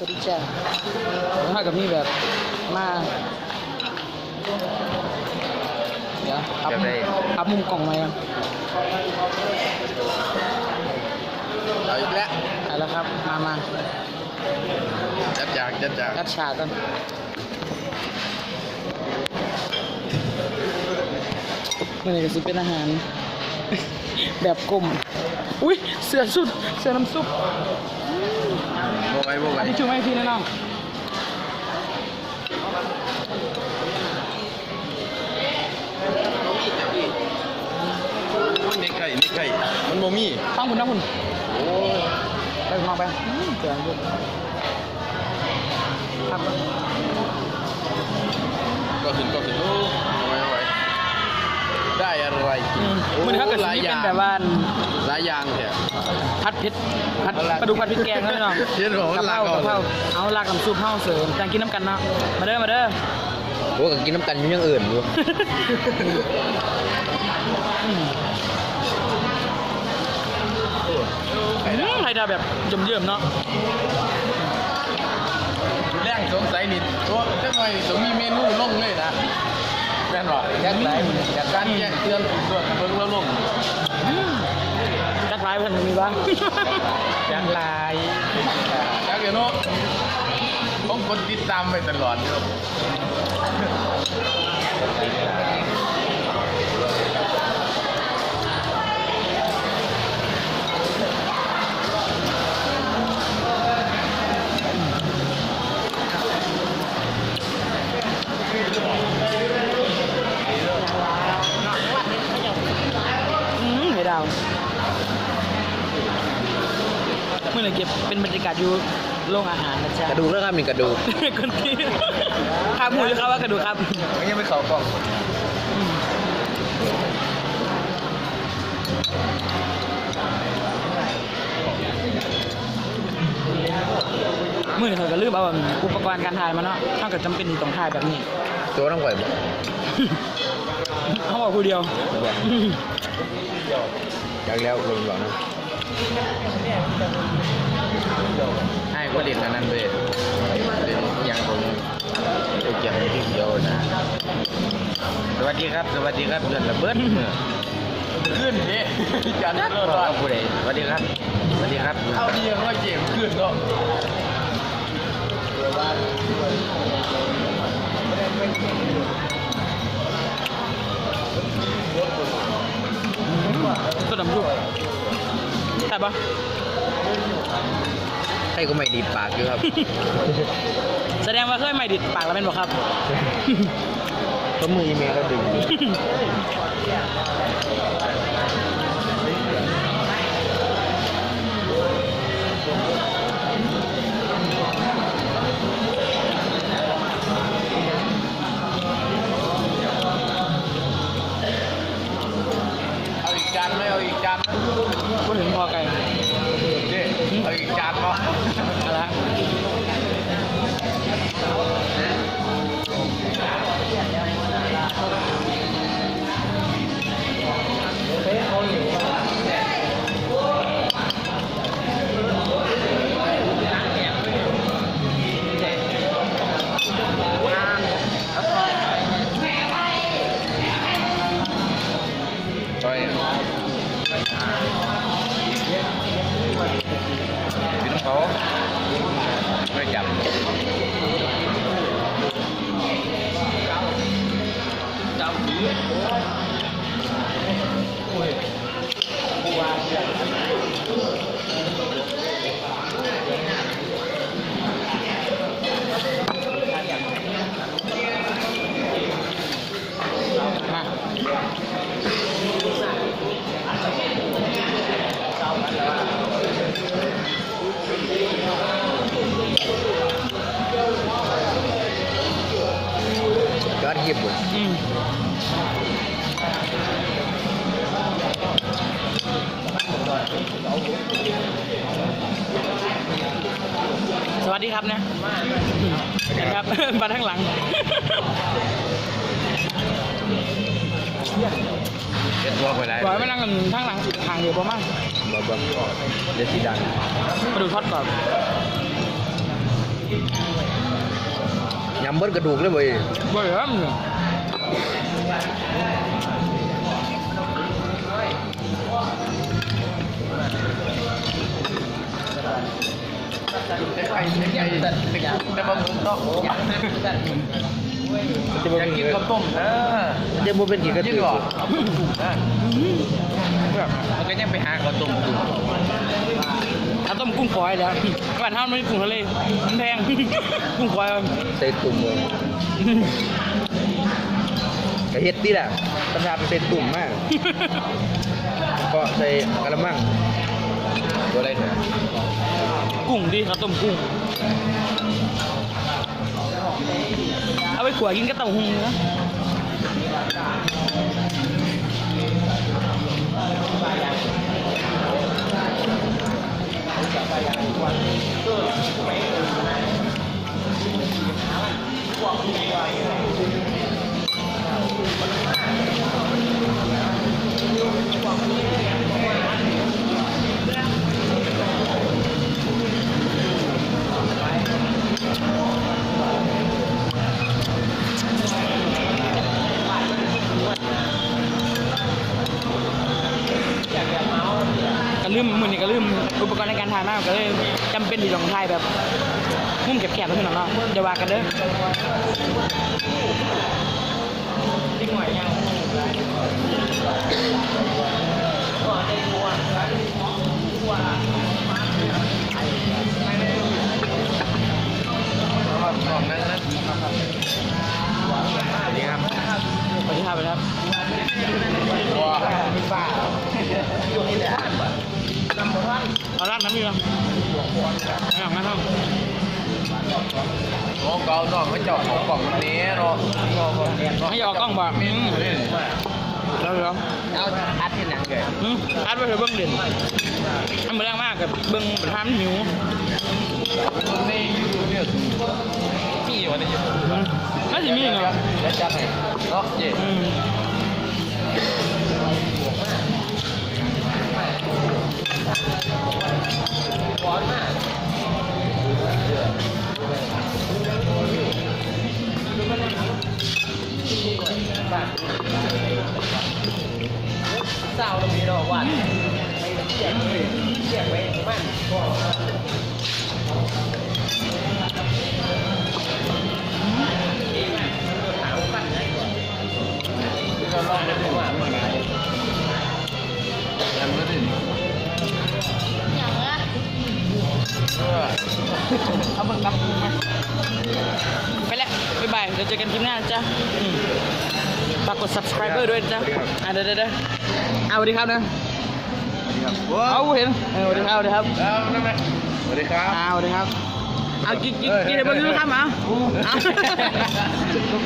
สวัสดีจ้าผมมากับนี่แบบมาเดี๋ยวอัพแบบใด อัพมุมกล่องไหมครับเอาอีกแล้วเอาละครับ มามาจัดจากจัดจาก กัดฉากกันมื่อนี้ก็สิเป็นอาหาร แบบกลมอุ้ยเสือสุดเสือน้ำซุป โบไปโบไปอันนี้ชูไหมพี่นะน้องในไก่ในไก่มันโมมี่ฟังคุณนะคุณโอ้ยไปมองไปอืมเสือน้ำซุปครับก็ขึ้นก็ขึ้นโอ้ไว้ไว้ได้อะไรกิ อื น มโอ้มื่อนี้เขาเกิดหลายสีอเป็ย่านงแบบว่าหลายอย่างเนี่ย พัดเผ็ดพัดปลาดุกพัดพริกแกงนะพี่น้องเห็นบอกว่ากะเพลาราก่อน กะเพราเอาลากน้ำซุปเฮาเสริมแต่งกินน้ำกันเนาะมาเด้อมาเด้อ โอ้ก็กินน้ำกันอยู่อยังอื่นอยู่อืมไข่ดาวแบบเยิ่มๆเนาะ แรงสงสัยนิดโอ้จังหน่อยต้องมีเมนูลงเลยนะแม่นบ่แยกไหนจากการแยกเตือนส่วนเพิ่งแล้วลงอืมกระทายเพิ่นมีบ้างแยกลายจักเดี๋ยวเนาะผมกดติดตามไปตลอด เมื่อไหร่เก็บเป็นบรรยากาศอยู่โรงอาหารนะจ๊ะกระดูกแล้วครับมีกระดูกคนที่ขาหมูหรือครับว่ากระดูกครับยังไม่เข้ากล้องมื่อนี้เขาก็ลืมเอาอุปกรณ์การถ่ายมาเนาะเท่ากับจำเป็นที่ต้องถ่ายแบบนี้ ตัวต้องไหวบ่เขาบอกผู้เดียว อยากแล้วคนบอกนะ ให้ก็เด็ดอันนั้นเว้ยเด็ดอย่างผมตัวเกี่ยวกับที่เดียวนะ สวัสดีครับ สวัสดีครับเดือนละเบิ้ลขึ้นดิจันทร์รอดผู้ใดสวัสดีครับ สวัสดีครับเอาดีว่าเจ็บขึ้นเนาะตัวดำยุก แต่ปะให้ก็ไม่ดีปากอยู่ครับ แสดงว่าเคยไม่ดิดปากแล้วเป็นบอกครับ ก็มืออีเมลก็ดึง จ๊เอาอีก จานเนาะ สวัสดีครับนะนะครับ มาทั้างหลังเก็ตว่าไปไหนบอกให้มานั่งกันทั้างหลังสิทางเดียวประมาณบ่บ่เดยวสีดังมาดูทอดก่อนยำเบิ้ลกระดูกเลยเว้ยบ่อยครับเแต่บางคนต้องอยากกินข้าวต้มเออจะบ่เป็นกี่กระกิตืนอหรอมันก็ยังไปหาข้าวต้มกินถ้าต้มกุ้งฝอยแล้วบ้านเฮาไม่กุ้งทะเลมันแพงกุ้งฝอยใส่ตุ่มเลยกระเฮ็ดนี่แหละตำราเป็นใส่ตุ่มมาก ก็ใส่กระมัง ตัวอะไรเนี่ยกุ้งดิครับต้มกุ้ง เอาไปขัวกินกับเต้าหู้นะก็ารถ่ายมากก็เลยจำเป็นที่ต้องถ่ายแบบมุมแคบๆแล้วพี่น้องเนาะเดี๋ยวว่ากันเด้อลองนั่งนะนี่ครับสวัสดีครับสวัสดีครับว้า เอาร้านน้ำมีมั้ยไม่เอางั้นเท่าโอ้เกาหน่อยไม่เจาะของกล่องนี้เนาะให้ออกกล้องบ่อืมแล้วเหรอเอาอัดที่หนังเลยอืมอัดไว้เถอะเบื้องเด่นอันเบื้องมากกับเบื้องประธานหิวนี่ยูเนี่ยมีวันนี้อืมน่าจะมีเนาะแล้วจัดให้เนาะเจ๊ อืมเศร้าตรงนี้เนาะวันเสียงเสียงไว้มันก็ลองไปดูว่ามันอะไรยัง เอาเบื้องตับมาไปแล้วบ๊ายบายเดี๋ยวเจอกันคลิปหน้าจ้ะอืมฝากกด subscriber ด้วยนะจ้ะอะเดี๋ยวเดี๋ยวเดี๋ยวเอาสวัสดีครับนะว้าเอาวเห็นเออสวัสดีครับสวัสดีครับแล้วนั่นไหมสวัสดีครับอ่าสวัสดีครับเอากิ๊กกิ๊กเอ้ยกิ๊กเดี๋ยวเบิ่งดูครับอะเอา